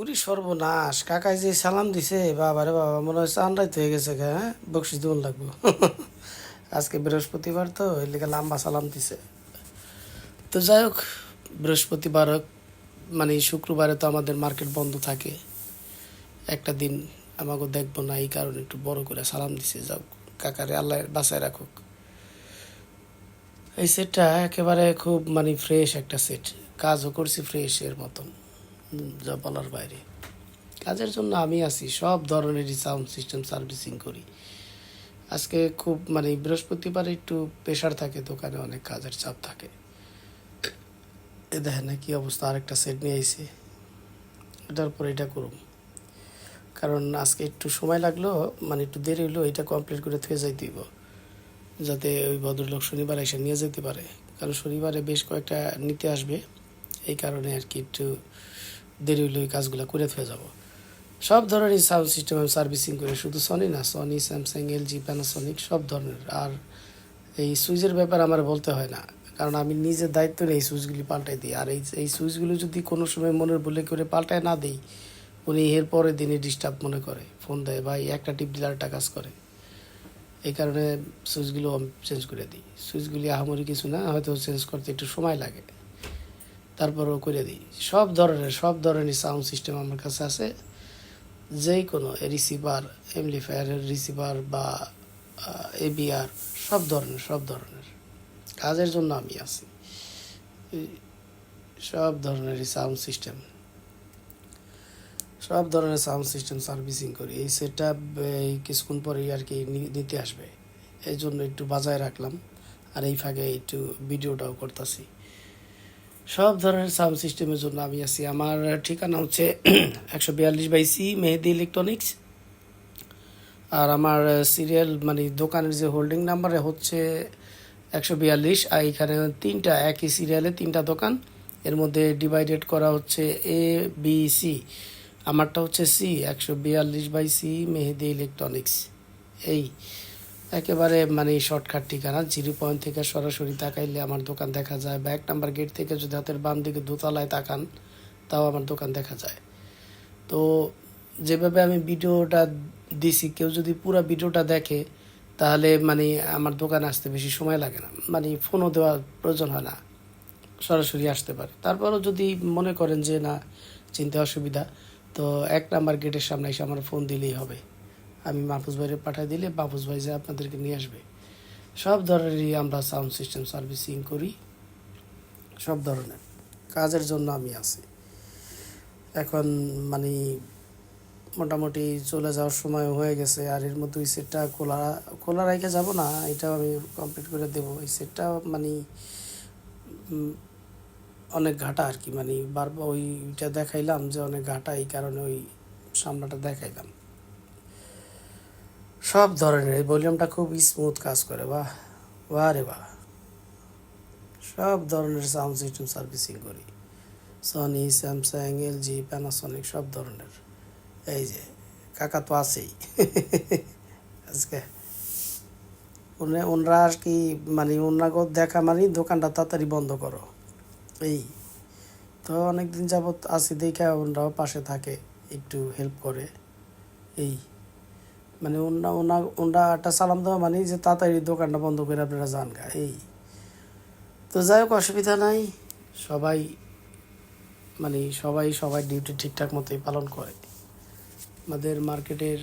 উরি সর্বনাশ। কাকাই যে সালাম দিছে, বাবা রে বাবা, মনে হয় চান্ডাইতে হয়ে গেছে হ্যাঁ? বকশি দেবন লাগবো। আজকে বৃহস্পতিবার তো, এর লিগে লম্বা সালাম দিছে। তো যাই হোক, বৃহস্পতিবার মানে শুক্রবারে তো আমাদের মার্কেট বন্ধ থাকে। একটা দিন আমাকে দেখব না, এই কারণে একটু বড় করে সালাম দিছে। যাও কাকারে আল্লাহ বাসায় রাখুক। এই সেটটা একেবারে খুব মানে ফ্রেশ একটা সেট। কাজও করছি ফ্রেশ এর মতন। যা বলার বাইরে। কাজের জন্য আমি আছি, সব ধরনেরই সাউন্ড সিস্টেম সার্ভিসিং করি। আজকে খুব মানে বৃহস্পতিবার একটু প্রেশার থাকে, দোকানে অনেক কাজের চাপ থাকে। এ দেখেন না কি অবস্থা, আরেকটা সেট নিয়ে আইছি। এটার পর এটা করুন কারণ আজকে একটু সময় লাগল মানে একটু দেরি হলো এটা কমপ্লিট করে থেকে যাইতে দিব যাতে ওই ভদ্রলোক শনিবার এসে নিয়ে যেতে পারে। কারণ শনিবারে বেশ কয়েকটা নিতে আসবে। এই কারণে আর কি একটু দেরি হলে ওই কাজগুলো করে ফেলে যাব। সব ধরনের সাউন্ড সিস্টেম আমি সার্ভিসিং করি, শুধু সনি না সনি স্যামসাং এলজি প্যানাসনিক সব ধরনের। আর এই সুইচের ব্যাপার আমার বলতে হয় না, কারণ আমি নিজের দায়িত্ব নিয়ে এই সুইচগুলি পাল্টাই দিই। আর এই এই সুইচগুলো যদি কোনো সময় মনের বলে করে পাল্টায় না দিই, উনি এর পরের দিনে ডিস্টার্ব মনে করে। ফোন দেয়, ভাই, একটা টিপ দিলে আরেকটা কাজ করে। এই কারণে সুইচগুলো চেঞ্জ করে দিই। সুইচগুলি আহামরি কিছু না, হয়তো চেঞ্জ করতে একটু সময় লাগে। তারপরেও করে দিই। সব ধরনের সব ধরনের সাউন্ড সিস্টেম আমার কাছে আছে। যেই কোনো রিসিভার এমলিফায়ারের রিসিভার বা এবিআর সব ধরনের সব ধরনের। কাজের জন্য আমি আছি। সব ধরনেরই সাউন্ড সিস্টেম সব ধরনের সাউন্ড সিস্টেম সার্ভিসিং করি। এই সেটটা এই কিছুক্ষণ পরেই আর কি নিতে আসবে। এই জন্য একটু বাজায় রাখলাম। আর এই ফাঁকে একটু ভিডিওটাও করতেছি। সব ধরনের সাউন্ড সিস্টেমের জন্য আমি আছি। আমার ঠিকানা হচ্ছে একশো বিয়াল্লিশ বাই সি, মেহেদি ইলেকট্রনিক্স আর আমার সিরিয়াল মানে দোকানের যে হোল্ডিং নাম্বারে হচ্ছে একশো বিয়াল্লিশ। আর এখানে তিনটা, একই সিরিয়ালে তিনটা দোকান। এর মধ্যে ডিভাইডেড করা হচ্ছে এ বি সি আমারটা হচ্ছে সি একশো বিয়াল্লিশ বাই সি, মেহেদি ইলেকট্রনিক্স এই। একেবারে মানে শর্টকাট ঠিকানা, জিরো পয়েন্ট থেকে সরাসরি তাকাইলে আমার দোকান দেখা যায় বা এক নাম্বার গেট থেকে যদি হাতের বাম দিকে দোতলায় তাকান, তাও আমার দোকান দেখা যায়। তো যেভাবে আমি ভিডিওটা দিছি, কেউ যদি পুরো ভিডিওটা দেখে, তাহলে মানে আমার দোকানে আসতে বেশি সময় লাগে না। মানে ফোনও দেওয়ার প্রয়োজন হয় না, সরাসরি আসতে পারে। তারপরও যদি মনে করেন যে না, চিনতে অসুবিধা, তো এক নাম্বার গেটের সামনে এসে আমার ফোন দিলেই হবে। আমি মাহফুজ ভাইরে পাঠিয়ে দিলে মাহফুজ ভাই যে আপনাদেরকে নিয়ে আসবে। সব ধরনেরই আমরা সাউন্ড সিস্টেম সার্ভিসিং করি। সব ধরনের। কাজের জন্য আমি আছি। এখন মানে মোটামুটি চলে যাওয়ার সময় হয়ে গেছে আর এর মধ্যে ওই সেটটা খোলা খোলা রেখে যাব না, এটাও আমি কমপ্লিট করে দেবো। ওই সেটটা মানে অনেক ঘাটা আর কি। মানে বারবার ওইটা দেখাইলাম যে অনেক ঘাটা, এই কারণে ওই সামনাটা দেখাইলাম। সব ধরনের, এই ভলিউমটা খুব স্মুথ কাজ করে, বাহ বাহ রে বাহ। সব ধরনের সাউন্ড সিস্টেম সার্ভিসিং করি। সনি স্যামসাং এলজি প্যানাসনিক সব ধরনের। এই যে, কাকা তো আছেই। আজকে উনি ওনরা আর কি মানে ওনাকে দেখা মানে দোকানটা তাড়াতাড়ি বন্ধ করো। এই, তো অনেকদিন যাবৎ আছি দেখে ওনরাও পাশে থাকে, একটু হেল্প করে। এই মানে ওনা ওনা ওনা একটা সালাম দেওয়া মানে যে তাড়াতাড়ি দোকানটা বন্ধ করে আপনারা যান গা, এই। তো যাই হোক, অসুবিধা নাই। সবাই মানে সবাই সবাই ডিউটি ঠিকঠাক মতোই পালন করে। আমাদের মার্কেটের